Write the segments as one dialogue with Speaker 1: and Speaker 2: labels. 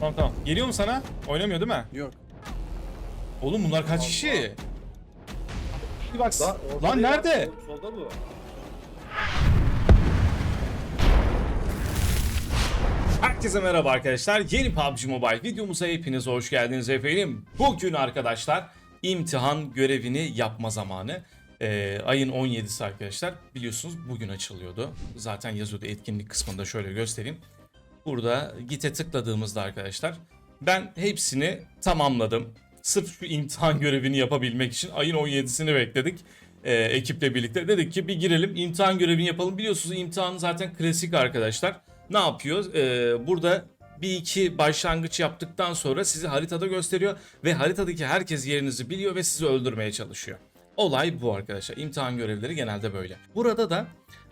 Speaker 1: Tamam tamam. Geliyor mu sana? Oynamıyor değil mi?
Speaker 2: Yok.
Speaker 1: Oğlum bunlar kaç
Speaker 2: Allah.
Speaker 1: kişi? Bir bak.
Speaker 2: Lan,
Speaker 1: Lan nerede?
Speaker 2: Sol- Solda bu.
Speaker 1: Herkese merhaba arkadaşlar. Yeni PUBG Mobile videomuza hepiniz hoş geldiniz efendim. Bugün arkadaşlar imtihan görevini yapma zamanı. Ee, ayın 17'si arkadaşlar. Biliyorsunuz bugün açılıyordu. Zaten yazıyordu etkinlik kısmında şöyle göstereyim. Burada git'e tıkladığımızda arkadaşlar ben hepsini tamamladım. Sırf şu imtihan görevini yapabilmek için ayın 17'sini bekledik. Ee, ekiple birlikte dedik ki bir girelim imtihan görevini yapalım. Biliyorsunuz imtihan zaten klasik arkadaşlar. Ne yapıyor? Ee, burada bir iki başlangıç yaptıktan sonra sizi haritada gösteriyor ve haritadaki herkes yerinizi biliyor ve sizi öldürmeye çalışıyor. Olay bu arkadaşlar. İmtihan görevleri genelde böyle. Burada da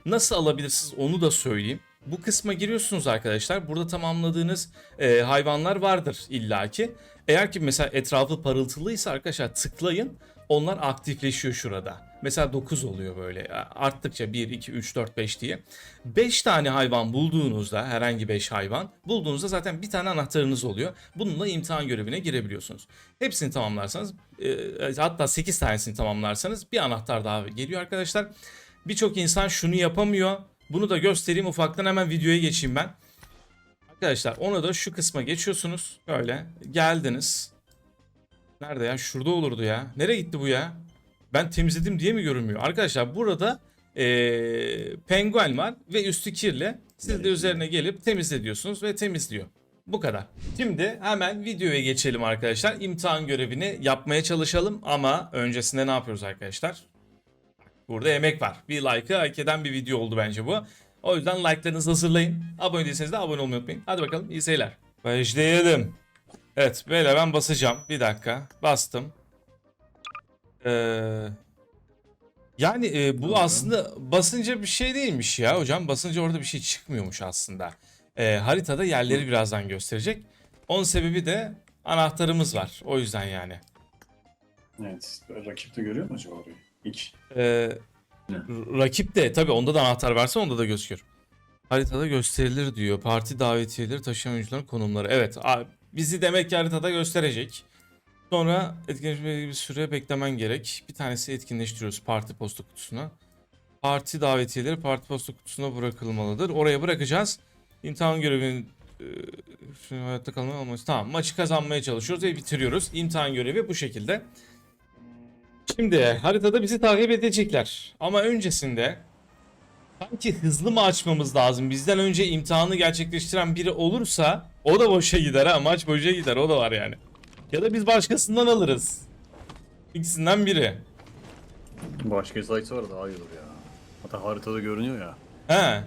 Speaker 1: nasıl alabilirsiniz onu da söyleyeyim. Bu kısma giriyorsunuz arkadaşlar. Burada tamamladığınız e, hayvanlar vardır illaki. Eğer ki mesela etrafı parıltılıysa arkadaşlar tıklayın. Onlar aktifleşiyor şurada. Mesela 9 oluyor böyle. Arttıkça 1, 2, 3, 4, 5 diye. 5 tane hayvan bulduğunuzda herhangi 5 hayvan bulduğunuzda zaten bir tane anahtarınız oluyor. Bununla imtihan görevine girebiliyorsunuz. Hepsini tamamlarsanız e, hatta 8 tanesini tamamlarsanız bir anahtar daha geliyor arkadaşlar. Birçok insan şunu yapamıyor. Bunu da göstereyim ufaktan hemen videoya geçeyim ben. Arkadaşlar onu da şu kısma geçiyorsunuz. Böyle geldiniz. Nerede ya? Şurada olurdu ya. Nereye gitti bu ya? Ben temizledim diye mi görünmüyor? Arkadaşlar burada eee penguen var ve üstü kirli. Siz de üzerine gelip temizle diyorsunuz ve temizliyor. Bu kadar. Şimdi hemen videoya geçelim arkadaşlar. İmtihan görevini yapmaya çalışalım ama öncesinde ne yapıyoruz arkadaşlar? Burada emek var. Bir like'ı hak eden bir video oldu bence bu. O yüzden like'larınızı hazırlayın. Abone değilseniz de abone olmayı unutmayın. Hadi bakalım iyi seyirler. Başlayalım. Evet böyle ben basacağım. Bir dakika. Bastım. Ee, yani e, bu aslında basınca bir şey değilmiş ya hocam. Basınca orada bir şey çıkmıyormuş aslında. Ee, haritada yerleri birazdan gösterecek. Onun sebebi de anahtarımız var. O yüzden yani.
Speaker 3: Evet. Rakip de görüyor mu acaba orayı? Hiç.
Speaker 1: Ee, rakip de tabi onda da anahtar varsa onda da gözüküyor. Haritada gösterilir diyor. Parti davetiyeleri taşıyan oyuncuların konumları. Evet bizi demek ki haritada gösterecek. Sonra etkinleşmeye bir süre beklemen gerek. Bir tanesi etkinleştiriyoruz parti posta kutusuna. Parti davetiyeleri parti posta kutusuna bırakılmalıdır. Oraya bırakacağız. İmtihan görevinin e, hayatta kalmaya olması. Tamam maçı kazanmaya çalışıyoruz ve bitiriyoruz. İmtihan görevi bu şekilde. Şimdi haritada bizi takip edecekler. Ama öncesinde sanki hızlı mı açmamız lazım? Bizden önce imtihanı gerçekleştiren biri olursa o da boşa gider ha. Maç boşa gider. O da var yani. Ya da biz başkasından alırız. İkisinden biri.
Speaker 3: Başka sayısı var daha iyi olur ya. Hatta haritada görünüyor ya.
Speaker 1: He.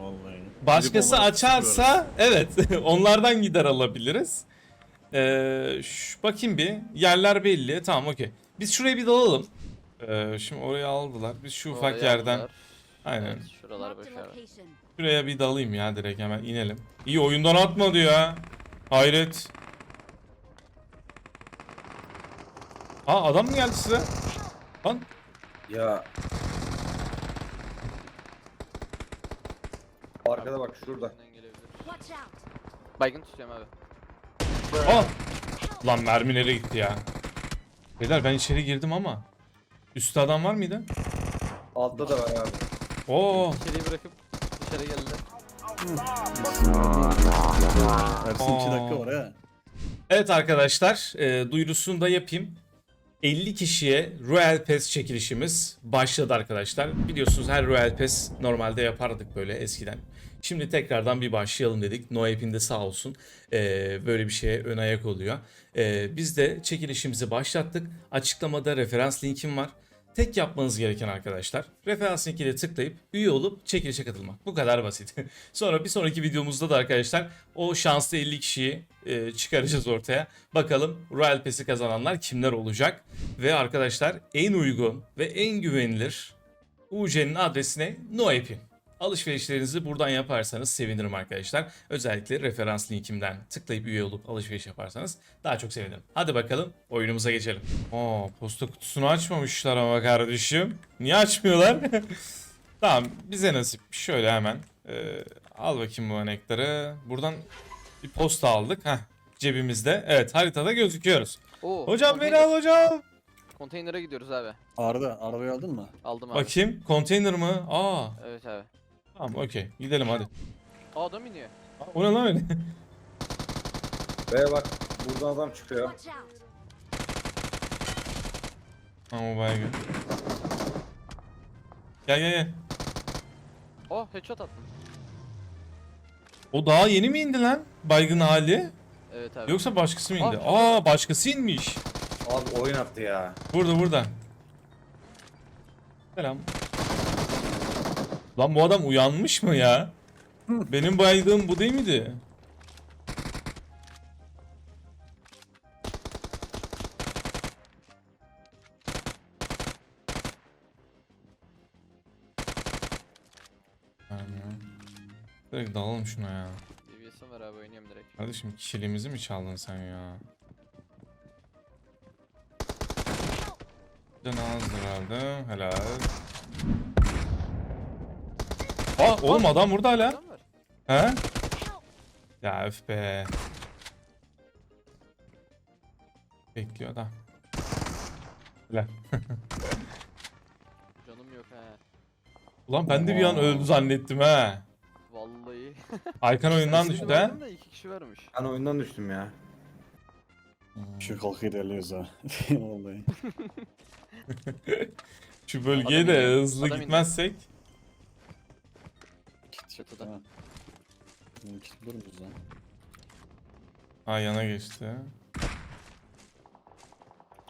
Speaker 3: Vallahi.
Speaker 1: Başkası
Speaker 3: Gidip
Speaker 1: açarsa evet onlardan gider alabiliriz. Ee, şu, bakayım bir yerler belli tamam okey. Biz şuraya bir dalalım. Ee, şimdi oraya aldılar. Biz şu ufak
Speaker 4: Oraya
Speaker 1: yerden
Speaker 4: aldılar.
Speaker 1: aynen.
Speaker 4: Evet, şuralar boş abi.
Speaker 1: Şuraya bir dalayım ya direkt hemen inelim. İyi oyundan atmadı ya. Hayret. Aa adam mı geldi size? Lan
Speaker 2: Ya. Arkada bak şurada.
Speaker 4: Önden gelebilir.
Speaker 5: Watch out!
Speaker 4: Baygın tutuyorum abi.
Speaker 1: Aa! Lan mermi nereye gitti ya? Beyler ben içeri girdim ama. Üstte adam var mıydı?
Speaker 2: Altta da var abi.
Speaker 1: Oo.
Speaker 4: İçeriği bırakıp dışarı geldiler.
Speaker 3: Ersin 2
Speaker 1: Aa.
Speaker 3: dakika var ha.
Speaker 1: Evet arkadaşlar e, duyurusunu da yapayım. 50 kişiye Royal Pass çekilişimiz başladı arkadaşlar. Biliyorsunuz her Royal Pass normalde yapardık böyle eskiden. Şimdi tekrardan bir başlayalım dedik. Noep'in de sağ olsun e, böyle bir şeye ön ayak oluyor. E, biz de çekilişimizi başlattık. Açıklamada referans linkim var. Tek yapmanız gereken arkadaşlar referans linkine tıklayıp üye olup çekilişe katılmak. Bu kadar basit. Sonra bir sonraki videomuzda da arkadaşlar o şanslı 50 kişiyi e, çıkaracağız ortaya. Bakalım Royal Pass'i kazananlar kimler olacak? Ve arkadaşlar en uygun ve en güvenilir UC'nin adresine Noep'in. Alışverişlerinizi buradan yaparsanız sevinirim arkadaşlar. Özellikle referans linkimden tıklayıp üye olup alışveriş yaparsanız daha çok sevinirim. Hadi bakalım oyunumuza geçelim. Aa posta kutusunu açmamışlar ama kardeşim. Niye açmıyorlar? tamam bize nasip. Şöyle hemen. e, al bakayım bu anektarı. Buradan Bir posta aldık. Heh. Cebimizde. Evet haritada gözüküyoruz.
Speaker 4: Oo,
Speaker 1: Hocam beni al hocam.
Speaker 4: Konteynere gidiyoruz abi.
Speaker 3: Arda arabayı aldın mı?
Speaker 4: Aldım abi.
Speaker 1: Bakayım. Konteyner mı? Aa.
Speaker 4: Evet abi.
Speaker 1: Tamam okey. Gidelim hadi.
Speaker 4: Aa adam iniyor.
Speaker 1: O ne lan öyle?
Speaker 2: Ve bak buradan adam çıkıyor.
Speaker 5: Watch out!
Speaker 1: Tamam o bayağı Gel gel gel.
Speaker 4: Oh headshot attım.
Speaker 1: O daha yeni mi indi lan? Baygın hali.
Speaker 4: Evet abi.
Speaker 1: Yoksa başkası mı indi?
Speaker 4: Abi.
Speaker 1: Aa başkası inmiş.
Speaker 2: Abi oyun attı ya.
Speaker 1: Burada burada. Selam. Lan bu adam uyanmış mı ya? Benim baydığım bu değil miydi? Direkt dalalım şuna ya.
Speaker 4: DBS'im var abi oynuyorum direkt.
Speaker 1: Kardeşim kişiliğimizi mi çaldın sen ya? Can azdır herhalde. Helal. Aa oğlum adam burada hala.
Speaker 4: Adam.
Speaker 1: He? Ya öf be. Bekliyor da. Helal.
Speaker 4: Canım yok he.
Speaker 1: Ulan ben de bir an öldü zannettim he.
Speaker 4: Vallahi.
Speaker 1: Aykan oyundan düştü he.
Speaker 4: verdim de iki kişi varmış.
Speaker 2: Ben oyundan düştüm ya.
Speaker 3: Şu kalkı ilerliyoruz ha. Vallahi.
Speaker 1: Şu bölgeye
Speaker 4: Adam
Speaker 1: de hızlı
Speaker 4: Adam iniyor.
Speaker 1: gitmezsek.
Speaker 4: Çatıda.
Speaker 3: Ha. Bulur muyuz lan?
Speaker 1: Ha yana geçti.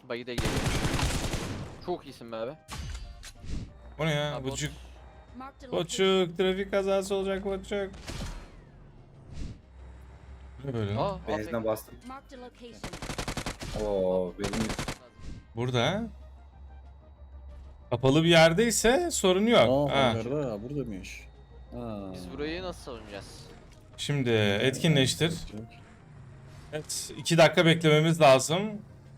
Speaker 4: Buggy de geliyor. Çok iyisin be abi.
Speaker 1: O ne ya?
Speaker 4: Abi.
Speaker 5: Marked a location.
Speaker 1: Boçuk. Trafik kazası olacak boçuk. Ne böyle lan?
Speaker 4: Aa,
Speaker 2: Benzine bastım.
Speaker 5: Marked a location.
Speaker 2: Oo benim
Speaker 1: Burada ha? Kapalı bir yerdeyse sorun yok.
Speaker 3: Aa
Speaker 1: ha.
Speaker 3: nerede ya? Buradaymış. Ha.
Speaker 4: Biz burayı nasıl savunacağız?
Speaker 1: Şimdi etkinleştir. Evet, iki dakika beklememiz lazım.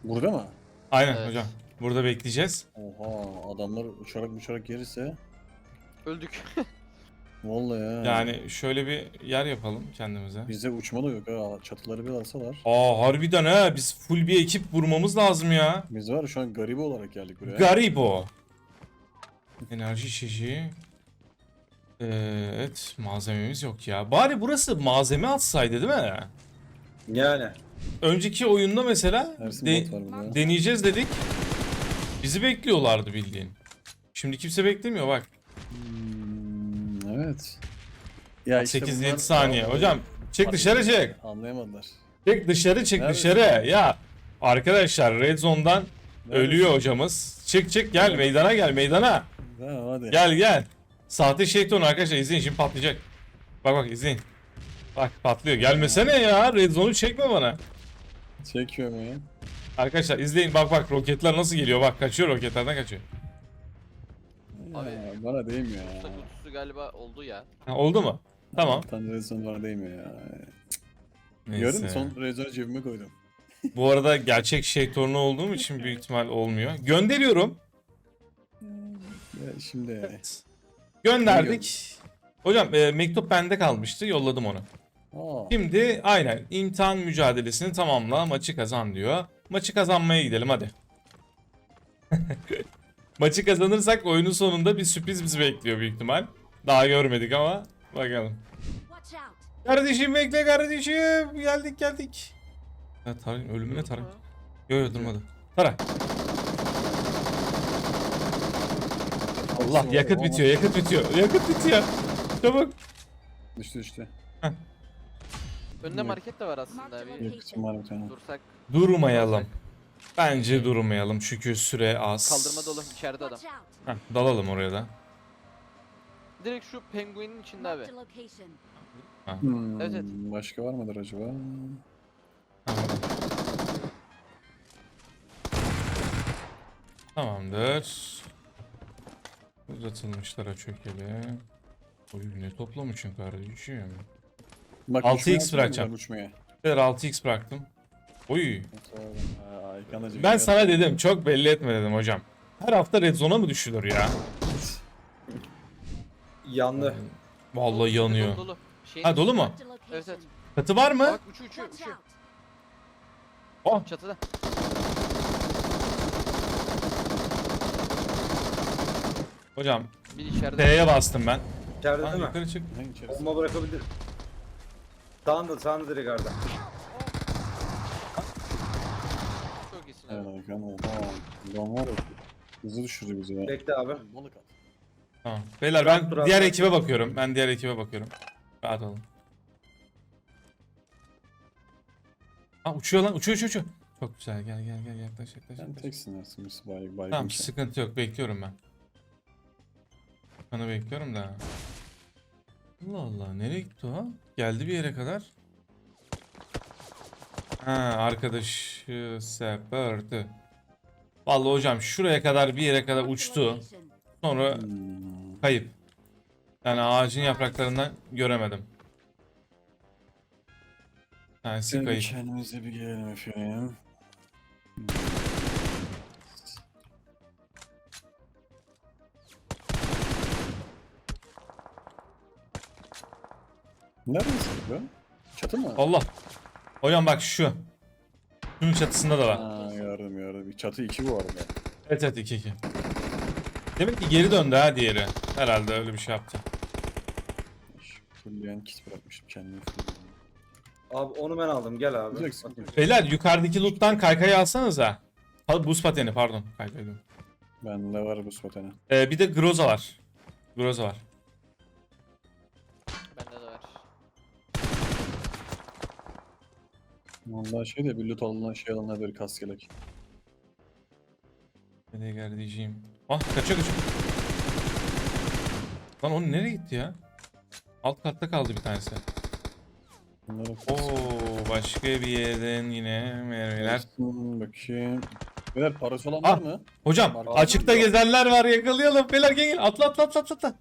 Speaker 3: Burada mı?
Speaker 1: Aynen
Speaker 4: Evet.
Speaker 1: hocam. Burada bekleyeceğiz.
Speaker 3: Oha adamlar uçarak uçarak gelirse.
Speaker 4: Öldük.
Speaker 3: Vallahi ya.
Speaker 1: Yani şöyle bir yer yapalım kendimize.
Speaker 3: Bizde uçma da yok ha. Çatıları bir alsalar.
Speaker 1: Aa harbiden ha biz full bir ekip vurmamız lazım ya.
Speaker 3: Biz var ya şu an garibi olarak geldik buraya.
Speaker 1: Garibo. Enerji içeceği. Ee, evet malzememiz yok ya. Bari burası malzeme atsaydı değil mi?
Speaker 2: yani.
Speaker 1: Önceki oyunda mesela
Speaker 3: Ersin
Speaker 1: de-
Speaker 3: bot var burada.
Speaker 1: deneyeceğiz dedik. Bizi bekliyorlardı bildiğin. Şimdi kimse beklemiyor bak.
Speaker 3: Hmm, evet. Ya
Speaker 1: 8-7
Speaker 3: bunlar-
Speaker 1: saniye. Hocam çık dışarı çık.
Speaker 3: Anlayamadılar.
Speaker 1: Çık dışarı çık
Speaker 3: Neredesin?
Speaker 1: dışarı. Ya arkadaşlar Red Zone'dan ölüyor hocamız. Çık çık gel meydana gel meydana.
Speaker 3: Ha, hadi.
Speaker 1: Gel gel. Sahte şeytan arkadaşlar izleyin şimdi patlayacak. Bak bak izleyin. Bak patlıyor. Gelmesene ya. Red Zone'u çekme bana.
Speaker 3: Çekiyorum ya.
Speaker 1: Arkadaşlar izleyin. Bak bak roketler nasıl geliyor. Bak kaçıyor roketlerden kaçıyor.
Speaker 4: Abi.
Speaker 3: Ya, bana değmiyor ya.
Speaker 4: Usta kutusu galiba oldu ya.
Speaker 1: Ha, oldu mu? Tamam.
Speaker 3: Bir tane rezon bana değmiyor ya.
Speaker 1: Neyse.
Speaker 3: Gördün mü? Son rezonu cebime koydum.
Speaker 1: Bu arada gerçek şeytorunu olduğum için büyük ihtimal olmuyor. Gönderiyorum.
Speaker 3: Ya şimdi
Speaker 1: Gönderdik. Hocam e, mektup bende kalmıştı. Yolladım onu.
Speaker 3: Aa,
Speaker 1: Şimdi aynen imtihan mücadelesini tamamla maçı kazan diyor. Maçı kazanmaya gidelim hadi. maçı kazanırsak oyunun sonunda bir sürpriz bizi bekliyor büyük ihtimal. Daha görmedik ama bakalım. Kardeşim bekle kardeşim. Geldik geldik. Ya Tarık'ın ölümüne Tarık. Yok yok durmadı. Tara. Allah yakıt bitiyor yakıt bitiyor. Yakıt bitiyor. Çabuk.
Speaker 3: düştü düştü.
Speaker 4: Önünde market de var aslında abi.
Speaker 3: Yakıtım var bir tane.
Speaker 4: Dursak
Speaker 1: Durmayalım. Bence durmayalım çünkü süre az.
Speaker 4: kaldırma dolu içeride adam.
Speaker 5: Watch out!
Speaker 1: Heh, dalalım oraya da.
Speaker 4: Direkt şu penguinin içinde abi.
Speaker 5: Marked a location.
Speaker 3: Hmm,
Speaker 4: Evet, evet.
Speaker 3: Başka var mıdır acaba?
Speaker 1: Tamam. Tamamdır. Uzatılmışlara çökeli. Oy ne toplamışsın kardeşim.
Speaker 3: Bak,
Speaker 1: 6x
Speaker 3: uçmaya atayım
Speaker 1: bırakacağım. Beyler 6x bıraktım. Oy. Ben sana dedim çok belli etme dedim hocam. Her hafta red zone'a mı düşülür ya?
Speaker 2: Yandı.
Speaker 1: Vallahi yanıyor.
Speaker 4: Dolu dolu. Şeyin
Speaker 1: Ha dolu mu?
Speaker 4: Evet evet.
Speaker 1: Katı var mı?
Speaker 4: Bak
Speaker 5: Watch
Speaker 4: uçuyor.
Speaker 5: out.
Speaker 1: Oh.
Speaker 4: Çatıda.
Speaker 1: Hocam
Speaker 4: Bir içeride.
Speaker 1: T'ye bastım ben.
Speaker 2: İçeride
Speaker 1: Lan
Speaker 2: değil mi?
Speaker 1: yukarı çık.
Speaker 3: Ne içerisi?
Speaker 2: Bomba bırakabilir. Sağında sağında direkt Arda.
Speaker 4: Çok iyisin abi.
Speaker 3: Evet Hakan oha. Ulan var ya. Hızlı düşürdü bizi ya.
Speaker 2: Bekle abi.
Speaker 3: Balık at.
Speaker 1: Tamam. Beyler ben
Speaker 2: Dur abi.
Speaker 1: diğer ekibe bakıyorum. Ben diğer ekibe bakıyorum. Rahat olun. Aa uçuyor lan. Uçuyor uçuyor uçuyor. Çok güzel. Gel gel gel yaklaş yaklaş.
Speaker 3: Sen
Speaker 1: yaklaş.
Speaker 3: teksin. Birisi baygın baygın.
Speaker 1: Tamam sıkıntı yok. Bekliyorum ben. Kanı bekliyorum da. Allah Allah. Nereye gitti o? Geldi bir yere kadar. Ha arkadaşı seperdi. Vallahi hocam şuraya kadar bir yere kadar uçtu. Sonra
Speaker 3: Hmm.
Speaker 1: kayıp. Yani ağacın yapraklarından göremedim. Tanesi kayıp.
Speaker 3: kendimize bir gelelim efendim. Neredesin bu? Çatı mı?
Speaker 1: Allah. Hocam bak şu. Şunun çatısında da var.
Speaker 3: Ha gördüm gördüm. Çatı 2 bu arada.
Speaker 1: Evet evet 2 2. Demek ki geri döndü ha diğeri. Herhalde öyle bir şey yaptı.
Speaker 3: Fulleyen kit bırakmışım kendime fulleyen.
Speaker 2: Abi onu ben aldım gel abi.
Speaker 3: Sıkıntı yok.
Speaker 1: Beyler yukarıdaki loot'tan kaykayı alsanıza. Ha, buz pateni pardon. Kaykay diyorum.
Speaker 3: Bende var bu spotene.
Speaker 1: Ee, bir de Groza var. Groza var.
Speaker 3: Vallahi şey de bir loot alınan şey alınan bir kas gerek.
Speaker 1: Nereye geldi diyeceğim. Ah kaçıyor kaçıyor. Lan o nereye gitti ya? Alt katta kaldı bir tanesi.
Speaker 3: Bunları
Speaker 1: Oo başka bir yerden yine mermiler.
Speaker 3: Bakayım. Beyler parası olan
Speaker 1: Ah.
Speaker 3: var mı?
Speaker 1: Hocam
Speaker 3: Arkadan
Speaker 1: açıkta gezenler var yakalayalım. Beyler gel gel atla atla atla atla.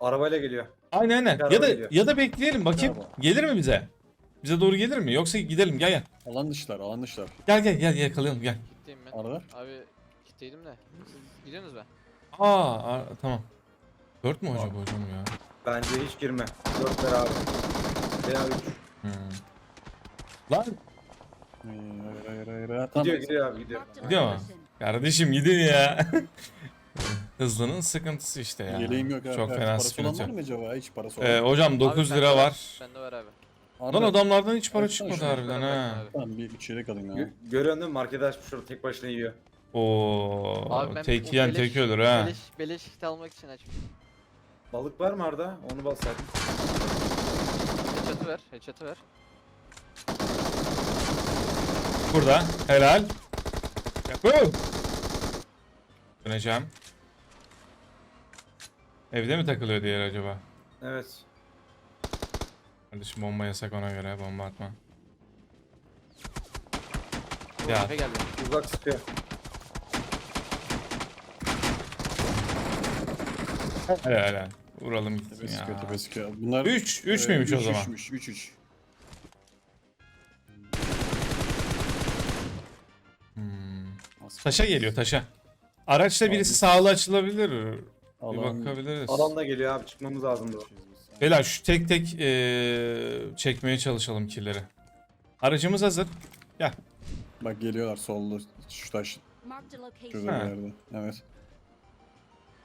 Speaker 2: Arabayla geliyor.
Speaker 1: Aynen aynen. Ya da
Speaker 2: geliyor.
Speaker 1: ya da bekleyelim bakayım.
Speaker 3: Bravo.
Speaker 1: Gelir mi bize? Bize doğru gelir mi? Yoksa gidelim gel gel.
Speaker 3: Alan dışlar, alan dışlar.
Speaker 1: Gel gel gel yakalayalım gel.
Speaker 4: Gitteyim ben.
Speaker 3: Arada.
Speaker 4: Abi gitteydim de. Siz gidiyorsunuz be.
Speaker 1: Aa, aa, tamam. 4 mü acaba hocam ya?
Speaker 2: Bence hiç girme. Dört beraber. Veya üç.
Speaker 1: Hmm. Lan
Speaker 3: Hayır hayır hayır hayır. Tamam.
Speaker 2: Gidiyor gidiyor abi gidiyor.
Speaker 5: A
Speaker 1: Gidiyor mu? kardeşim gidin ya. Hızlının sıkıntısı işte ya.
Speaker 3: Yeleğim yok abi.
Speaker 1: Çok
Speaker 3: Evet,
Speaker 1: fena
Speaker 3: parası olan var mı acaba? Hiç parası olan.
Speaker 1: Ee, hocam 9
Speaker 4: Abi
Speaker 1: lira
Speaker 4: bende
Speaker 1: var.
Speaker 4: Bende var abi.
Speaker 1: Lan adamlardan hiç para
Speaker 3: Baksana
Speaker 1: çıkmadı
Speaker 3: şuna.
Speaker 1: harbiden ha.
Speaker 3: Tamam bir üç yelek alayım ya.
Speaker 2: Gö- Görüyorsun değil mi? Markete açmış orada tek başına yiyor.
Speaker 1: Oo,
Speaker 4: ben
Speaker 1: tek
Speaker 4: o
Speaker 1: yiyen
Speaker 4: beleş-
Speaker 1: tek ölür ha.
Speaker 4: Beleş, beleş kit almak için açmış.
Speaker 2: Balık var mı Arda? Onu bassaydın.
Speaker 4: Headshot'ı ver. Headshot'ı ver.
Speaker 1: Burada. Helal. Yapı. Döneceğim. Evde mi takılıyor diğer acaba?
Speaker 2: Evet.
Speaker 1: Kardeşim bomba yasak ona göre bomba atma. Ya.
Speaker 4: Efe geldi.
Speaker 2: Uzak sıkıyor.
Speaker 1: Helal helal. Vuralım gitsin
Speaker 3: Tepe sıkıyor,
Speaker 1: ya.
Speaker 3: tepe sıkıyor. Bunlar...
Speaker 1: Üç, üç müymüş o zaman?
Speaker 3: 3 3 3
Speaker 1: Hmm. Taşa geliyor taşa. Araçla birisi sağlı açılabilir. Bir
Speaker 3: Alan...
Speaker 1: bakabiliriz.
Speaker 2: Alanla geliyor abi çıkmamız lazım.
Speaker 1: Beyler şu tek tek eee, çekmeye çalışalım killeri. Aracımız hazır. Gel.
Speaker 3: Bak geliyorlar solda. Şu taş
Speaker 5: Marked a location.
Speaker 3: şurada
Speaker 1: Ha.
Speaker 3: bir yerde. Evet.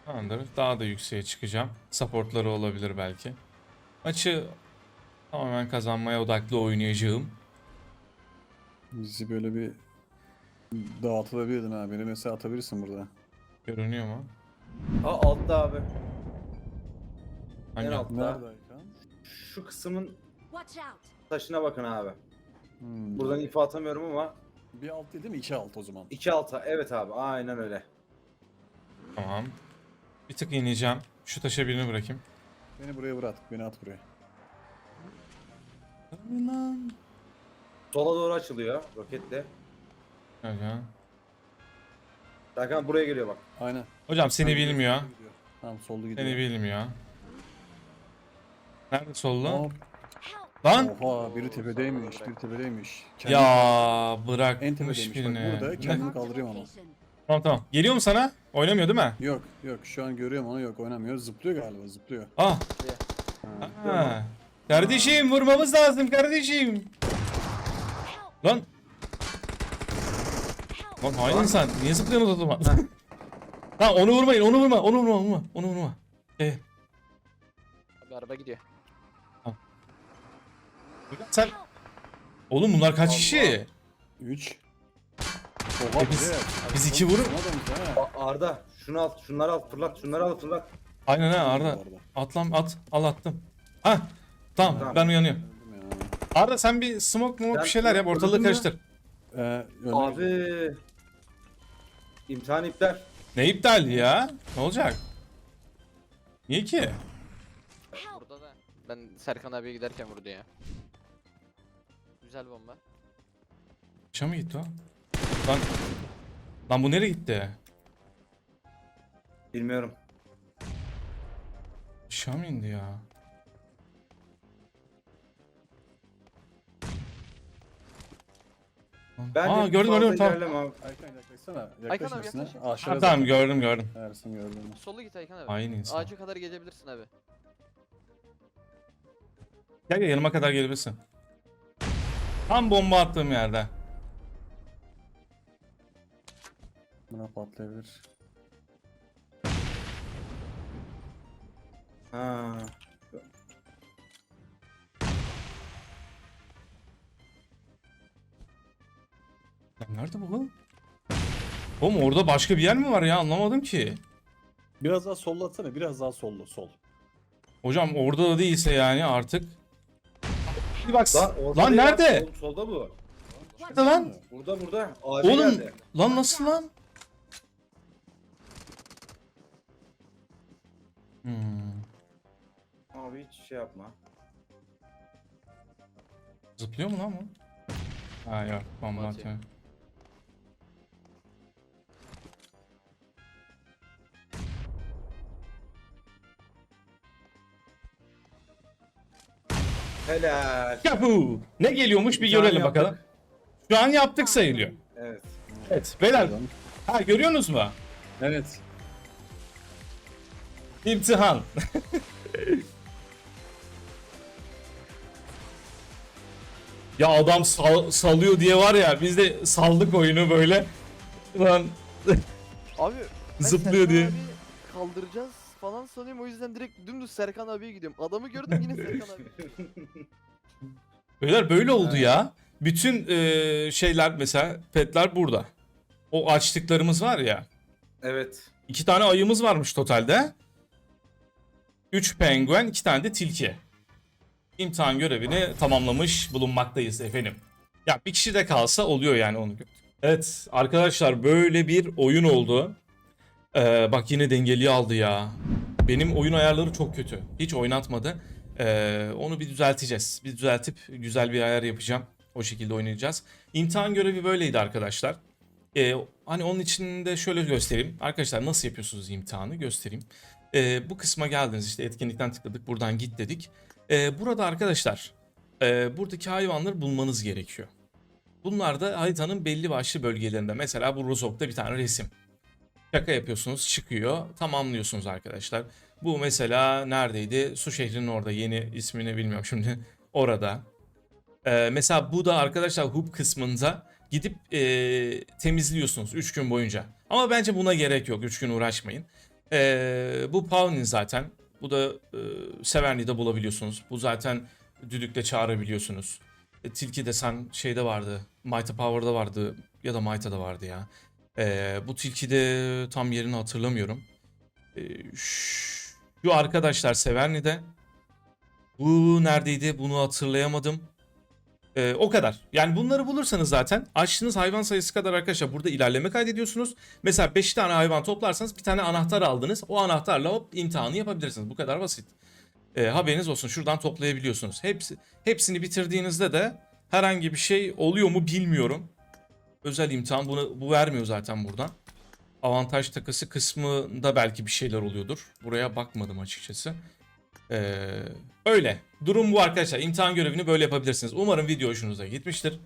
Speaker 1: Tamamdır. Daha da yükseğe çıkacağım. Supportları olabilir belki. Maçı tamamen kazanmaya odaklı oynayacağım.
Speaker 3: Bizi böyle bir dağıtılabilirdin ha. Beni mesela atabilirsin burada.
Speaker 1: Görünüyor mu?
Speaker 2: Ha altta abi. En
Speaker 1: Hangi?
Speaker 2: altta.
Speaker 3: Nerede Aykan?
Speaker 2: Şu kısmın
Speaker 5: Watch out.
Speaker 2: taşına bakın abi.
Speaker 3: Hmm.
Speaker 2: Buradan ifa atamıyorum ama
Speaker 3: Bir alt değil mi? İki alt o zaman.
Speaker 2: iki alta. Evet abi aynen öyle.
Speaker 1: Tamam. Bir tık ineceğim. Şu taşa birini bırakayım.
Speaker 3: Beni buraya bırak. Beni at buraya.
Speaker 1: Lan.
Speaker 2: Sola doğru açılıyor roketle.
Speaker 1: Hocam.
Speaker 2: Serkan buraya geliyor bak.
Speaker 3: Aynen.
Speaker 1: Hocam seni bilmiyor.
Speaker 3: Tamam solda gidiyor.
Speaker 1: Seni bilmiyor. Nerede solda?
Speaker 3: Hop.
Speaker 1: Lan!
Speaker 3: Oha biri tepedeymiş. Biri tepedeymiş. Kendini-
Speaker 1: Ya
Speaker 3: En
Speaker 1: bırakmış
Speaker 3: tepedeymiş. Bak burada
Speaker 5: a
Speaker 3: kaldırıyorum ama.
Speaker 1: Tamam tamam. Geliyor mu sana? Oynamıyor değil mi?
Speaker 3: Yok yok şu an görüyorum onu yok oynamıyor. Zıplıyor galiba zıplıyor.
Speaker 1: Ah.
Speaker 3: Ha.
Speaker 1: Ha. Kardeşim vurmamız lazım kardeşim. Lan lan hain insan niye zıplıyorsun o zaman? Ha onu vurmayın onu vurma onu vurma onu vurma onu vurma. Eh,
Speaker 4: Abi araba gidiyor.
Speaker 1: Sen oğlum bunlar kaç kişi?
Speaker 3: 3.
Speaker 1: E biz- biz iki vurup-
Speaker 2: A- Arda şunu al, şunları al, fırlat, şunları al, fırlat.
Speaker 1: Aynen ha Arda. Atlam at al attım. Ha tamam,
Speaker 2: Tamam.
Speaker 1: ben uyanıyorum. Arda sen bir smoke mu bir şeyler yap ortalığı karıştır.
Speaker 3: Ee,
Speaker 2: Abi. İmtihan iptal.
Speaker 1: Ne iptal ya? Ne olacak? Niye ki?
Speaker 4: Burada da. Ben Serkan abiye giderken vurdu ya. Güzel bomba.
Speaker 1: Aşağı mı gitti o? Lan, lan bu nereye gitti?
Speaker 2: Bilmiyorum.
Speaker 1: Aşağı mı indi ya?
Speaker 2: Bence
Speaker 1: Aa gördüm
Speaker 2: fazla
Speaker 1: gördüm tamam.
Speaker 2: ilerleme abi.
Speaker 3: Aykan yaklaşsana.
Speaker 4: Aykan
Speaker 3: Yaklaş
Speaker 4: abi,
Speaker 3: üstüne.
Speaker 4: yaklaş.
Speaker 3: Aşağıya
Speaker 1: Ha, tamam gördüm gördüm.
Speaker 3: Ersin gördüm.
Speaker 4: Solu git Aykan abi.
Speaker 1: Hain insan.
Speaker 4: Ağaca kadar gelebilirsin abi.
Speaker 1: Gel gel yanıma kadar gelebilirsin. Tam bomba attığım yerde.
Speaker 3: Buna patlayabilir.
Speaker 2: Ha.
Speaker 1: Lan nerede bu lan? Oğlum orada başka bir yer mi var ya anlamadım ki.
Speaker 3: Biraz daha sollatsana. Biraz daha solla. Sol.
Speaker 1: Hocam orada da değilse yani artık. Bir bak.
Speaker 2: Lan,
Speaker 1: Lan, nerede?
Speaker 2: sol- solda bu.
Speaker 1: Nerede lan?
Speaker 2: Burada burada. Ağaca
Speaker 1: Oğlum
Speaker 2: geldi.
Speaker 1: lan nasıl lan? Hmm.
Speaker 2: Abi hiç şey yapma.
Speaker 1: Zıplıyor mu lan bu? Ha yok bomba
Speaker 4: Atıyor.
Speaker 2: Helal.
Speaker 1: Yahu! Ne geliyormuş bir görelim
Speaker 2: yaptık.
Speaker 1: bakalım. Şu an yaptık sayılıyor.
Speaker 2: Evet.
Speaker 1: Evet beyler. Ha görüyorsunuz mu?
Speaker 3: Evet.
Speaker 1: İmtihan. ya adam sal- salıyor diye var ya biz de saldık oyunu böyle. Lan
Speaker 4: Abi ben
Speaker 1: Zıplıyor
Speaker 4: Serkan
Speaker 1: diye.
Speaker 4: kaldıracağız falan sanıyorum o yüzden direkt dümdüz Serkan abiye gidiyorum. Adamı gördüm yine Serkan abi.
Speaker 1: beyler böyle oldu ya. Bütün e, şeyler mesela petler burada. O açtıklarımız var ya.
Speaker 2: Evet.
Speaker 1: İki tane ayımız varmış totalde. Üç penguen, iki tane de tilki. İmtihan görevini tamamlamış bulunmaktayız efendim. Ya bir kişi de kalsa oluyor yani onu. Evet arkadaşlar böyle bir oyun oldu. Ee, bak yine dengeli aldı ya. Benim oyun ayarları çok kötü. Hiç oynatmadı. Ee, onu bir düzelteceğiz. Bir düzeltip güzel bir ayar yapacağım. O şekilde oynayacağız. İmtihan görevi böyleydi arkadaşlar. Ee, hani onun için de şöyle göstereyim. Arkadaşlar nasıl yapıyorsunuz imtihanı göstereyim. Ee, bu kısma geldiniz işte etkinlikten tıkladık buradan git dedik. Ee, burada arkadaşlar e, buradaki hayvanları bulmanız gerekiyor. Bunlar da haritanın belli başlı bölgelerinde. Mesela bu Rozok'ta bir tane resim. Şaka yapıyorsunuz çıkıyor tamamlıyorsunuz arkadaşlar. Bu mesela neredeydi? Su şehrinin orada yeni ismini bilmiyorum şimdi. Orada. Ee, mesela bu da arkadaşlar hub kısmında gidip e, temizliyorsunuz 3 gün boyunca. Ama bence buna gerek yok 3 gün uğraşmayın. Ee, bu Pawnin zaten. Bu da e, Severni'de bulabiliyorsunuz. Bu zaten düdükle çağırabiliyorsunuz. E, Tilki desen şeyde vardı. Mighty Power'da vardı. Ya da Might'da vardı ya. Ee, bu tilki de tam yerini hatırlamıyorum. Ee, şu arkadaşlar Severni'de. Bu neredeydi? Bunu hatırlayamadım. Ee, o kadar. Yani bunları bulursanız zaten açtığınız hayvan sayısı kadar arkadaşlar burada ilerleme kaydediyorsunuz. Mesela 5 tane hayvan toplarsanız bir tane anahtar aldınız. O anahtarla hop imtihanı yapabilirsiniz. Bu kadar basit. Ee, haberiniz olsun. Şuradan toplayabiliyorsunuz. Hepsi, hepsini bitirdiğinizde de herhangi bir şey oluyor mu bilmiyorum. Özel imtihan bunu bu vermiyor zaten buradan. Avantaj takası kısmında belki bir şeyler oluyordur. Buraya bakmadım açıkçası. Ee, öyle. Durum bu arkadaşlar. İmtihan görevini böyle yapabilirsiniz. Umarım video hoşunuza gitmiştir.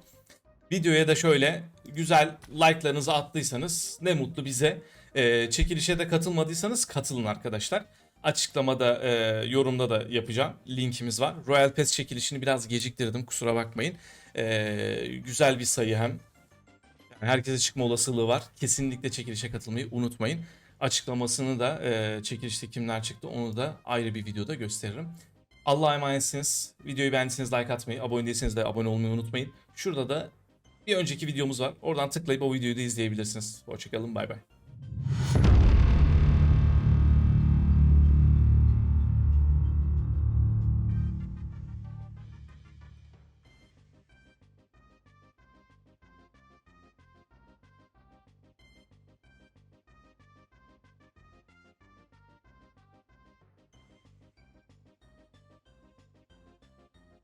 Speaker 1: Videoya da şöyle güzel like'larınızı attıysanız ne mutlu bize. Ee, çekilişe de katılmadıysanız katılın arkadaşlar. Açıklamada, e, yorumda da yapacağım. Linkimiz var. Royal Pass çekilişini biraz geciktirdim. Kusura bakmayın. E, güzel bir sayı hem. Herkese çıkma olasılığı var. Kesinlikle çekilişe katılmayı unutmayın. Açıklamasını da e, çekilişte kimler çıktı onu da ayrı bir videoda gösteririm. Allah'a emanetsiniz. Videoyu beğendiyseniz like atmayı, abone değilseniz de abone olmayı unutmayın. Şurada da bir önceki videomuz var. Oradan tıklayıp o videoyu da izleyebilirsiniz. Hoşçakalın, bay bay.